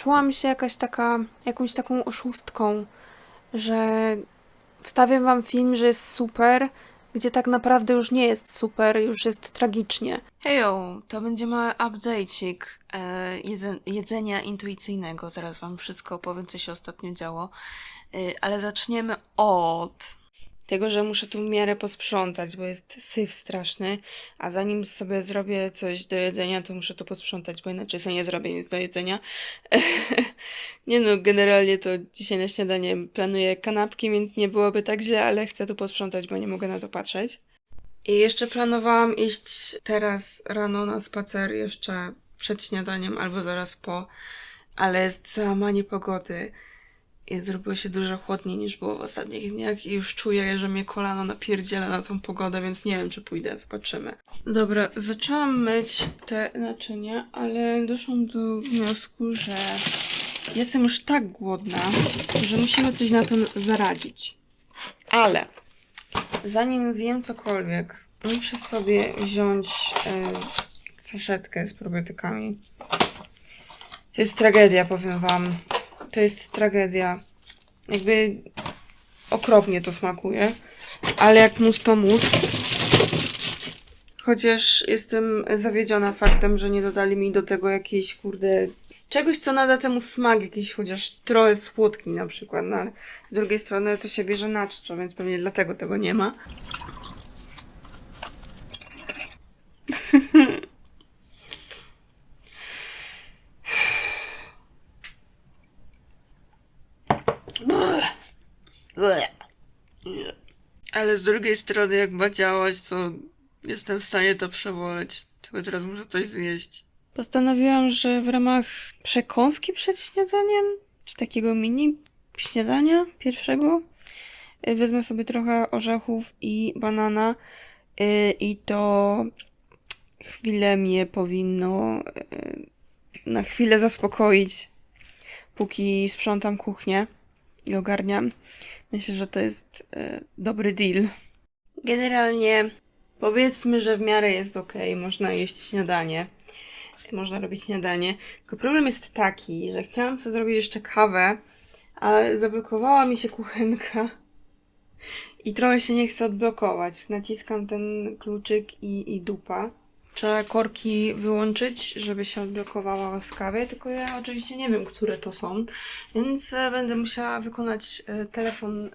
czułam się jakaś taka, jakąś taką oszustką, że wstawiam wam film, że jest super, gdzie tak naprawdę już nie jest super, już jest tragicznie. Hejo, to będzie mały update'ik e, jedzenia intuicyjnego. Zaraz wam wszystko opowiem, co się ostatnio działo. E, ale zaczniemy od tego, że muszę tu w miarę posprzątać, bo jest syf straszny, a zanim sobie zrobię coś do jedzenia, to muszę to posprzątać, bo inaczej sobie nie zrobię nic do jedzenia. nie no, generalnie to dzisiaj na śniadanie planuję kanapki, więc nie byłoby tak źle, ale chcę tu posprzątać, bo nie mogę na to patrzeć. I jeszcze planowałam iść teraz rano na spacer, jeszcze przed śniadaniem albo zaraz po, ale jest załamanie pogody i zrobiło się dużo chłodniej niż było w ostatnich dniach i już czuję, że mnie kolano napierdziela na tą pogodę, więc nie wiem, czy pójdę, zobaczymy. Dobra, zaczęłam myć te naczynia, ale doszłam do wniosku, że jestem już tak głodna, że musimy coś na to zaradzić. Ale zanim zjem cokolwiek, muszę sobie wziąć e, saszetkę z probiotykami. To jest tragedia, powiem wam. To jest tragedia. Jakby okropnie to smakuje, ale jak mus to mus. Chociaż jestem zawiedziona faktem, że nie dodali mi do tego jakiejś kurde czegoś, co nada temu smak, jakiś chociaż trochę słodki na przykład, no ale z drugiej strony to się bierze na czczo, więc pewnie dlatego tego nie ma. Ale z drugiej strony, jak ma działać, to jestem w stanie to przeboleć. Tylko teraz muszę coś zjeść. Postanowiłam, że w ramach przekąski przed śniadaniem, czy takiego mini śniadania pierwszego, y, wezmę sobie trochę orzechów i banana y, i to chwilę mnie powinno y, na chwilę zaspokoić, póki sprzątam kuchnię i ogarniam. Myślę, że to jest e, dobry deal. Generalnie powiedzmy, że w miarę jest ok, można jeść śniadanie. Można robić śniadanie. Tylko problem jest taki, że chciałam sobie zrobić jeszcze kawę, ale zablokowała mi się kuchenka i trochę się nie chce odblokować. Naciskam ten kluczyk i, i dupa. Trzeba korki wyłączyć, żeby się odblokowała łaskawie, tylko ja oczywiście nie wiem, które to są, więc e, będę musiała wykonać e, telefon e,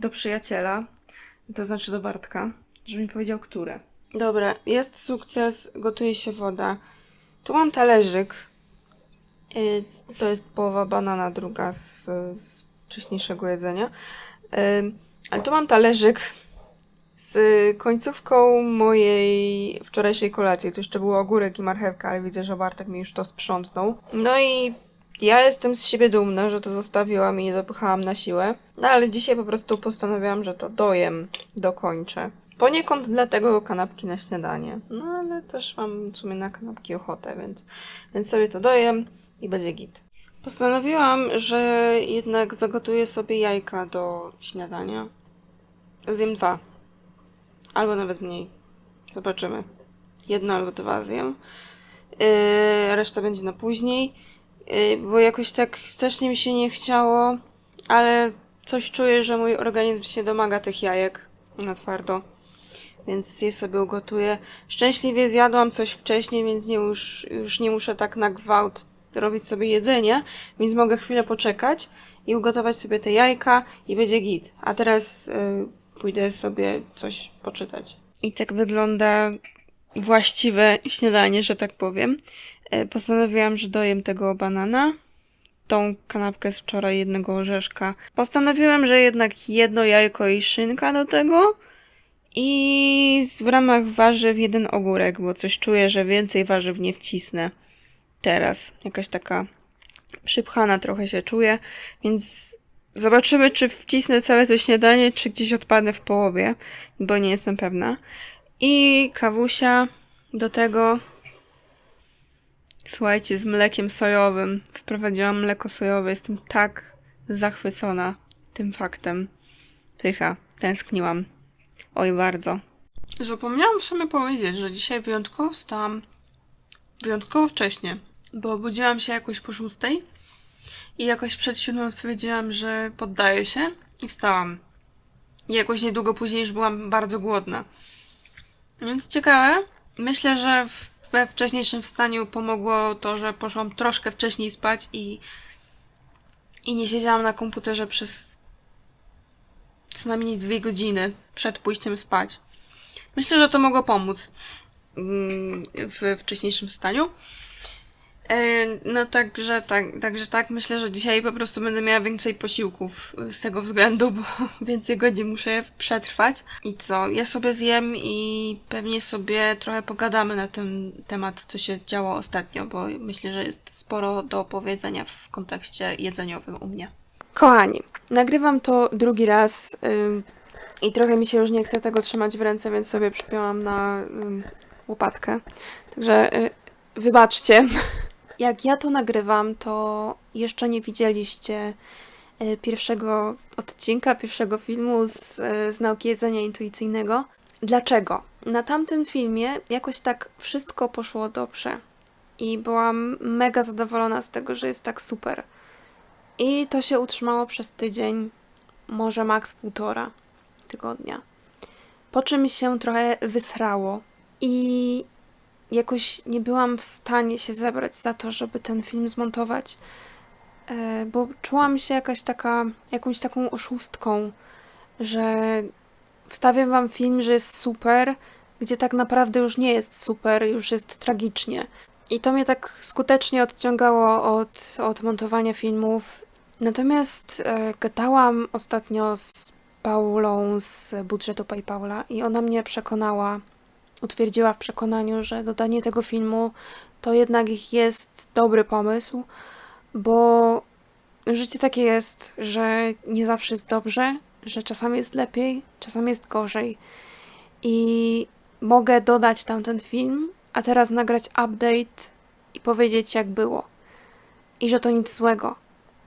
do przyjaciela, to znaczy do Bartka, żeby mi powiedział, które. Dobra, jest sukces, gotuje się woda. Tu mam talerzyk. To jest połowa banana, druga z, z wcześniejszego jedzenia. Ale tu mam talerzyk z końcówką mojej wczorajszej kolacji. To jeszcze był ogórek i marchewka, ale widzę, że Bartek mi już to sprzątnął. No i ja jestem z siebie dumna, że to zostawiłam i nie dopychałam na siłę. No ale dzisiaj po prostu postanowiłam, że to dojem, dokończę. Poniekąd dlatego kanapki na śniadanie. No ale też mam w sumie na kanapki ochotę, więc, więc sobie to dojem i będzie git. Postanowiłam, że jednak zagotuję sobie jajka do śniadania. Zjem dwa. Albo nawet mniej. Zobaczymy. Jedno albo dwa zjem. Yy, reszta będzie na później. Yy, bo jakoś tak strasznie mi się nie chciało, ale coś czuję, że mój organizm się domaga tych jajek na twardo. Więc je sobie ugotuję. Szczęśliwie zjadłam coś wcześniej, więc nie już, już nie muszę tak na gwałt robić sobie jedzenie, więc mogę chwilę poczekać i ugotować sobie te jajka i będzie git. A teraz y, pójdę sobie coś poczytać. I tak wygląda właściwe śniadanie, że tak powiem. E, Postanowiłam, że dojem tego banana. Tą kanapkę z wczoraj jednego orzeszka. Postanowiłam, że jednak jedno jajko i szynka do tego. I w ramach warzyw jeden ogórek, bo coś czuję, że więcej warzyw nie wcisnę teraz. Jakaś taka przypchana trochę się czuję, więc zobaczymy, czy wcisnę całe to śniadanie, czy gdzieś odpadnę w połowie, bo nie jestem pewna. I kawusia do tego. Słuchajcie, z mlekiem sojowym. Wprowadziłam mleko sojowe. Jestem tak zachwycona tym faktem. Pycha, tęskniłam. Oj, bardzo. Zapomniałam w sumie powiedzieć, że dzisiaj wyjątkowo wstałam wyjątkowo wcześnie. bo budziłam się jakoś po szóstej i jakoś przed siódmą stwierdziłam, że poddaję się i wstałam. I jakoś niedługo później już byłam bardzo głodna. Więc ciekawe. Myślę, że we wcześniejszym wstaniu pomogło to, że poszłam troszkę wcześniej spać i, i nie siedziałam na komputerze przez co najmniej dwie godziny przed pójściem spać. Myślę, że to mogło pomóc mm, w wcześniejszym wstaniu. E, No także tak, także tak, myślę, że dzisiaj po prostu będę miała więcej posiłków z tego względu, bo więcej godzin muszę przetrwać. I co, ja sobie zjem i pewnie sobie trochę pogadamy na ten temat, co się działo ostatnio, bo myślę, że jest sporo do powiedzenia w kontekście jedzeniowym u mnie. Kochani, nagrywam to drugi raz ym, i trochę mi się już nie chce tego trzymać w ręce, więc sobie przypięłam na ym, łopatkę. Także y, wybaczcie. Jak ja to nagrywam, to jeszcze nie widzieliście y, pierwszego odcinka, pierwszego filmu z, y, z nauki jedzenia intuicyjnego. Dlaczego? Na tamtym filmie jakoś tak wszystko poszło dobrze i byłam mega zadowolona z tego, że jest tak super. I to się utrzymało przez tydzień, może maks półtora tygodnia. Po czym się trochę wysrało i jakoś nie byłam w stanie się zebrać za to, żeby ten film zmontować, e, bo czułam się jakaś taka, jakąś taką oszustką, że wstawiam wam film, że jest super, gdzie tak naprawdę już nie jest super, już jest tragicznie. I to mnie tak skutecznie odciągało od, od montowania filmów. Natomiast e, gadałam ostatnio z Paulą z budżetu PayPala i ona mnie przekonała, utwierdziła w przekonaniu, że dodanie tego filmu to jednak jest dobry pomysł, bo życie takie jest, że nie zawsze jest dobrze, że czasami jest lepiej, czasami jest gorzej. I mogę dodać tam ten film, a teraz nagrać update i powiedzieć, jak było. I że to nic złego.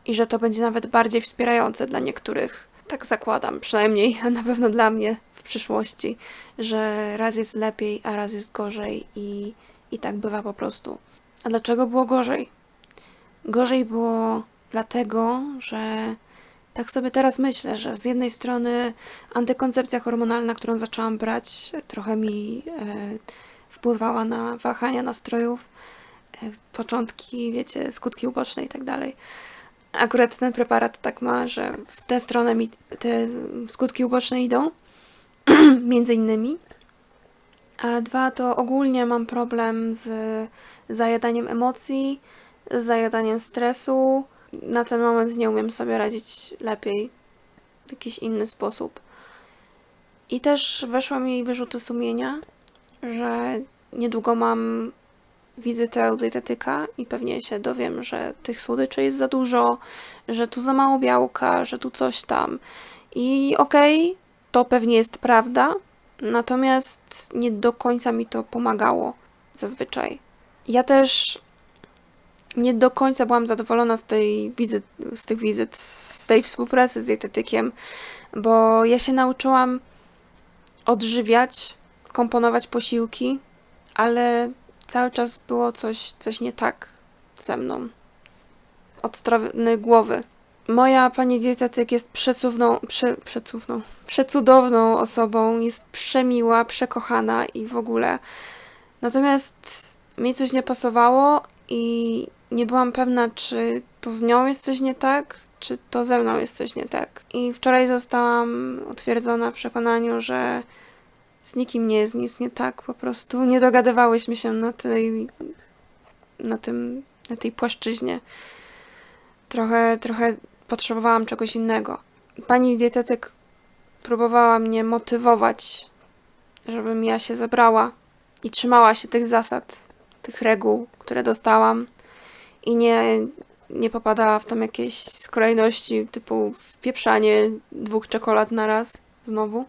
I że to będzie nawet bardziej wspierające dla niektórych. Tak zakładam, przynajmniej, a na pewno dla mnie przyszłości, że raz jest lepiej, a raz jest gorzej i, i tak bywa po prostu. A dlaczego było gorzej? Gorzej było dlatego, że tak sobie teraz myślę, że z jednej strony antykoncepcja hormonalna, którą zaczęłam brać, trochę mi e, wpływała na wahania nastrojów, e, początki, wiecie, skutki uboczne i tak dalej. Akurat ten preparat tak ma, że w tę stronę mi te skutki uboczne idą, między innymi. A dwa to ogólnie mam problem z zajadaniem emocji, z zajadaniem stresu. Na ten moment nie umiem sobie radzić lepiej w jakiś inny sposób. I też weszły mi wyrzuty sumienia, że niedługo mam wizytę u dietetyka i pewnie się dowiem, że tych słodyczy jest za dużo, że tu za mało białka, że tu coś tam. I okej, okay, to pewnie jest prawda, natomiast nie do końca mi to pomagało zazwyczaj. Ja też nie do końca byłam zadowolona z tej wizyt, z tych wizyt, z tej współpracy z dietetykiem, bo ja się nauczyłam odżywiać, komponować posiłki, ale cały czas było coś, coś nie tak ze mną. Od strony głowy. Moja pani dietetyk jest przecudowną, prze, przecudowną osobą, jest przemiła, przekochana i w ogóle. Natomiast mi coś nie pasowało i nie byłam pewna, czy to z nią jest coś nie tak, czy to ze mną jest coś nie tak. I wczoraj zostałam utwierdzona w przekonaniu, że z nikim nie jest nic nie tak, po prostu nie dogadywałyśmy się na tej, na tym, na tej płaszczyźnie. Trochę, trochę potrzebowałam czegoś innego. Pani dietetyk próbowała mnie motywować, żebym ja się zebrała i trzymała się tych zasad, tych reguł, które dostałam i nie, nie popadała w tam jakieś skrajności typu wpieprzanie dwóch czekolad na raz znowu.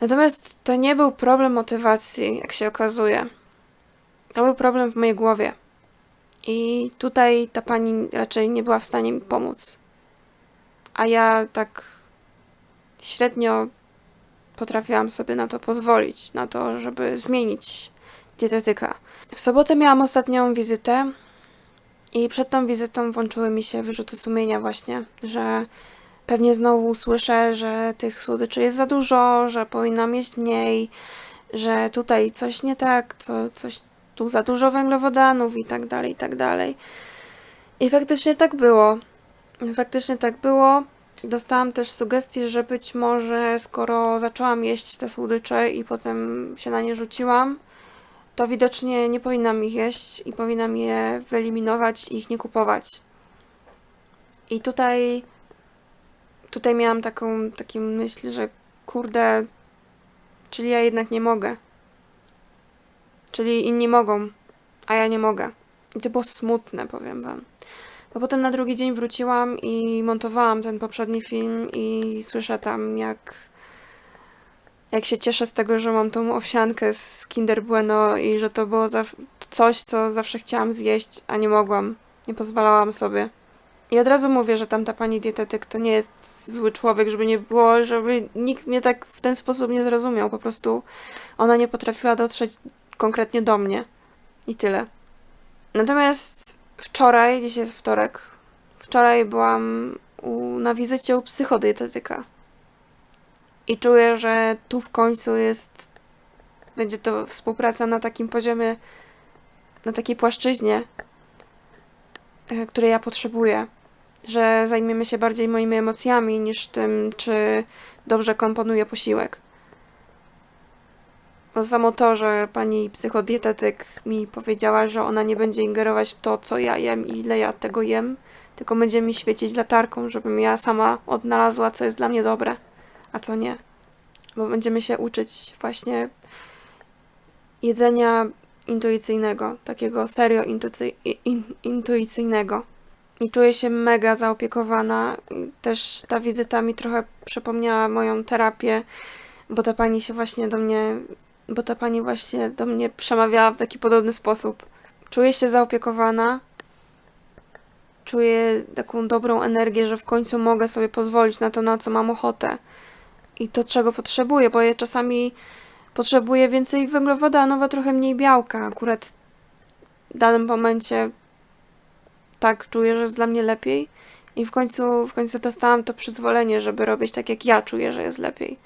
Natomiast to nie był problem motywacji, jak się okazuje. To był problem w mojej głowie. I tutaj ta pani raczej nie była w stanie mi pomóc. A ja tak średnio potrafiłam sobie na to pozwolić, na to, żeby zmienić dietetyka. W sobotę miałam ostatnią wizytę i przed tą wizytą włączyły mi się wyrzuty sumienia właśnie, że pewnie znowu usłyszę, że tych słodyczy jest za dużo, że powinnam jeść mniej, że tutaj coś nie tak, to coś tu za dużo węglowodanów i tak dalej, i tak dalej. I faktycznie tak było. Faktycznie tak było. Dostałam też sugestię, że być może skoro zaczęłam jeść te słodycze i potem się na nie rzuciłam, to widocznie nie powinnam ich jeść i powinnam je wyeliminować i ich nie kupować. I tutaj, tutaj miałam taką, taką myśl, że kurde, czyli ja jednak nie mogę. Czyli inni mogą, a ja nie mogę. I to było smutne, powiem wam. Bo potem na drugi dzień wróciłam i montowałam ten poprzedni film i słyszę tam jak jak się cieszę z tego, że mam tą owsiankę z Kinder Bueno i że to było coś, co zawsze chciałam zjeść, a nie mogłam. Nie pozwalałam sobie. I od razu mówię, że tamta pani dietetyk to nie jest zły człowiek, żeby nie było, żeby nikt mnie tak w ten sposób nie zrozumiał. Po prostu ona nie potrafiła dotrzeć konkretnie do mnie. I tyle. Natomiast wczoraj, dzisiaj jest wtorek, wczoraj byłam u, na wizycie u psychodietetyka. I czuję, że tu w końcu jest, będzie to współpraca na takim poziomie, na takiej płaszczyźnie, e, której ja potrzebuję. Że zajmiemy się bardziej moimi emocjami niż tym, czy dobrze komponuje posiłek. Bo samo to, że pani psychodietetyk mi powiedziała, że ona nie będzie ingerować w to, co ja jem i ile ja tego jem, tylko będzie mi świecić latarką, żebym ja sama odnalazła, co jest dla mnie dobre, a co nie. Bo będziemy się uczyć właśnie jedzenia intuicyjnego, takiego serio intuicy- in- intuicyjnego. I czuję się mega zaopiekowana. Też ta wizyta mi trochę przypomniała moją terapię, bo ta pani się właśnie do mnie bo ta pani właśnie do mnie przemawiała w taki podobny sposób. Czuję się zaopiekowana, czuję taką dobrą energię, że w końcu mogę sobie pozwolić na to, na co mam ochotę i to, czego potrzebuję, bo ja czasami potrzebuję więcej węglowodanów, a trochę mniej białka. Akurat w danym momencie tak czuję, że jest dla mnie lepiej i w końcu, w końcu dostałam to przyzwolenie, żeby robić tak, jak ja czuję, że jest lepiej.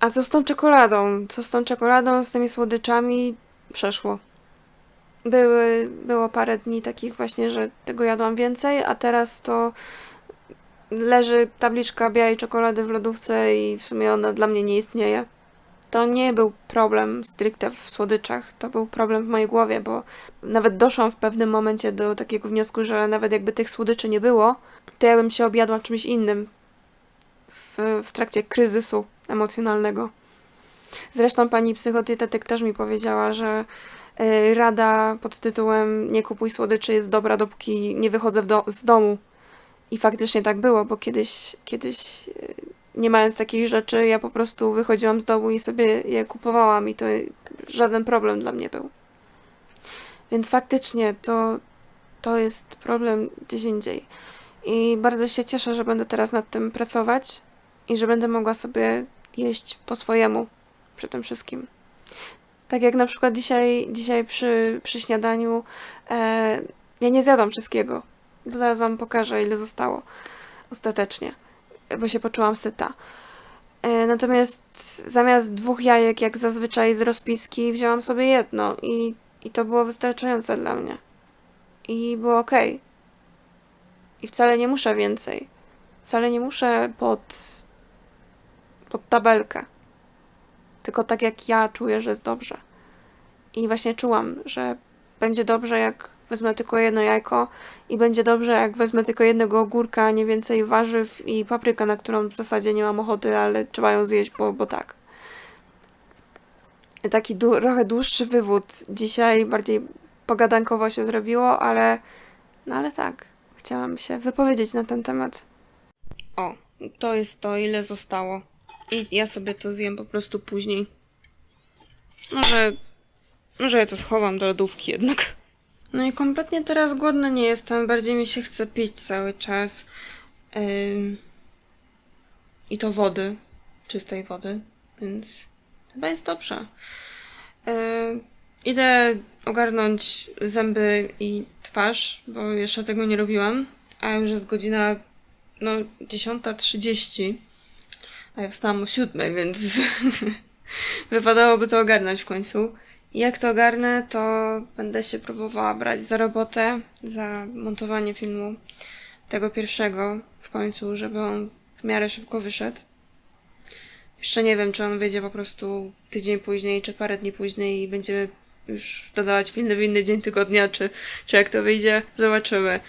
A co z tą czekoladą? Co z tą czekoladą, z tymi słodyczami? Przeszło. Były, było parę dni takich właśnie, że tego jadłam więcej, a teraz to leży tabliczka białej czekolady w lodówce i w sumie ona dla mnie nie istnieje. To nie był problem stricte w słodyczach, to był problem w mojej głowie, bo nawet doszłam w pewnym momencie do takiego wniosku, że nawet jakby tych słodyczy nie było, to ja bym się objadła czymś innym w, w trakcie kryzysu emocjonalnego. Zresztą pani psychodietetyk też mi powiedziała, że y, rada pod tytułem Nie kupuj słodyczy jest dobra, dopóki nie wychodzę do- z domu. I faktycznie tak było, bo kiedyś, kiedyś y, nie mając takich rzeczy, ja po prostu wychodziłam z domu i sobie je kupowałam i to żaden problem dla mnie był. Więc faktycznie to, to jest problem gdzieś indziej. I bardzo się cieszę, że będę teraz nad tym pracować i że będę mogła sobie jeść po swojemu przy tym wszystkim. Tak jak na przykład dzisiaj, dzisiaj przy, przy śniadaniu e, ja nie zjadłam wszystkiego. Zaraz wam pokażę, ile zostało ostatecznie, bo się poczułam syta. E, natomiast zamiast dwóch jajek, jak zazwyczaj z rozpiski, wzięłam sobie jedno i, i to było wystarczające dla mnie. I było ok. I wcale nie muszę więcej. Wcale nie muszę pod, pod tabelkę. Tylko tak jak ja czuję, że jest dobrze. I właśnie czułam, że będzie dobrze, jak wezmę tylko jedno jajko i będzie dobrze, jak wezmę tylko jednego ogórka, nie więcej warzyw i papryka, na którą w zasadzie nie mam ochoty, ale trzeba ją zjeść, bo, bo tak. Taki trochę dłuższy wywód. Dzisiaj bardziej pogadankowo się zrobiło, ale no ale tak. Chciałam się wypowiedzieć na ten temat. O, to jest to, ile zostało. I ja sobie to zjem po prostu później. Może, może ja to schowam do lodówki jednak. No i kompletnie teraz głodna nie jestem. Bardziej mi się chce pić cały czas. Ym, I to wody. Czystej wody. Więc chyba jest dobrze. Ym, Idę ogarnąć zęby i twarz, bo jeszcze tego nie robiłam, a już jest godzina no 10.30, a ja wstałam o 7, więc wypadałoby to ogarnąć w końcu. Jak to ogarnę, to będę się próbowała brać za robotę, za montowanie filmu tego pierwszego w końcu, żeby on w miarę szybko wyszedł. Jeszcze nie wiem, czy on wyjdzie po prostu tydzień później, czy parę dni później i będziemy już dodawać filmy w inny dzień tygodnia, czy, czy jak to wyjdzie, zobaczymy.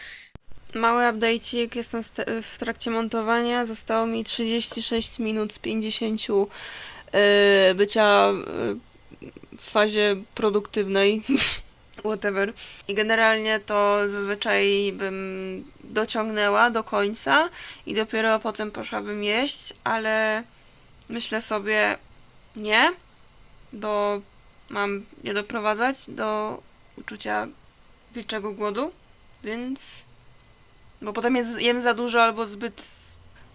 Mały update'ik, jestem st- w trakcie montowania, zostało mi 36 minut z 50 yy, bycia yy, w fazie produktywnej, whatever. I generalnie to zazwyczaj bym dociągnęła do końca i dopiero potem poszłabym jeść, ale myślę sobie nie, bo mam nie doprowadzać do uczucia wilczego głodu, więc bo potem jest, jem za dużo albo zbyt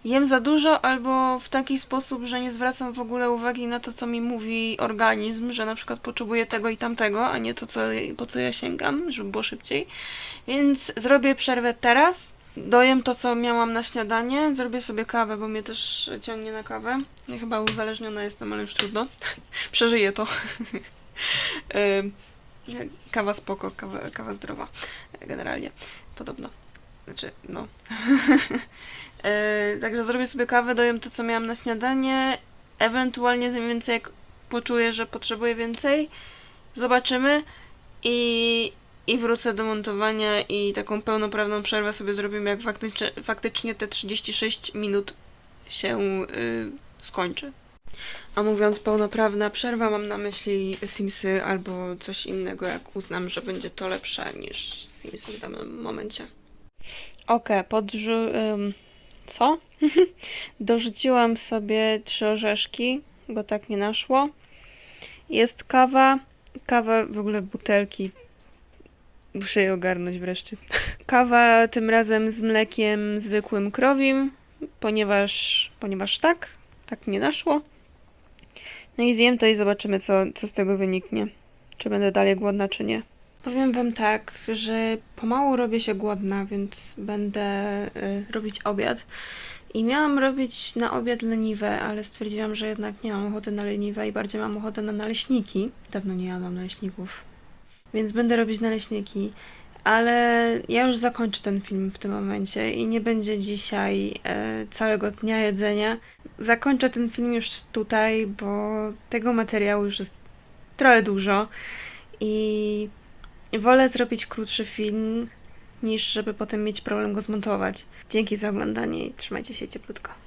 jem za dużo albo w taki sposób, że nie zwracam w ogóle uwagi na to, co mi mówi organizm, że na przykład potrzebuję tego i tamtego, a nie to, co, po co ja sięgam, żeby było szybciej. Więc zrobię przerwę teraz, dojem to, co miałam na śniadanie, zrobię sobie kawę, bo mnie też ciągnie na kawę. Ja chyba uzależniona jestem, ale już trudno. Przeżyję to. Kawa spoko, kawa, kawa zdrowa. Generalnie, podobno. Znaczy, no. Yy, także zrobię sobie kawę, dojem to, co miałam na śniadanie. Ewentualnie zjem więcej, jak poczuję, że potrzebuję więcej. Zobaczymy. I, I wrócę do montowania i taką pełnoprawną przerwę sobie zrobimy, jak faktycznie, faktycznie te 36 minut się yy, skończy. A mówiąc pełnoprawna przerwa, mam na myśli Simsy albo coś innego, jak uznam, że będzie to lepsze niż Simsy w danym momencie. Okej, podrzu... ym, co? Dorzuciłam sobie trzy orzeszki, bo tak nie naszło. Jest kawa. Kawa, w ogóle butelki. Muszę je ogarnąć wreszcie. Kawa tym razem z mlekiem zwykłym krowim, ponieważ, ponieważ tak, tak nie naszło. No i zjem to i zobaczymy, co, co z tego wyniknie. Czy będę dalej głodna, czy nie. Powiem wam tak, że pomału robię się głodna, więc będę y, robić obiad. I miałam robić na obiad leniwe, ale stwierdziłam, że jednak nie mam ochoty na leniwe i bardziej mam ochotę na naleśniki. Dawno nie jadłam naleśników. Więc będę robić naleśniki. Ale ja już zakończę ten film w tym momencie i nie będzie dzisiaj e, całego dnia jedzenia. Zakończę ten film już tutaj, bo tego materiału już jest trochę dużo i wolę zrobić krótszy film, niż żeby potem mieć problem go zmontować. Dzięki za oglądanie i trzymajcie się cieplutko.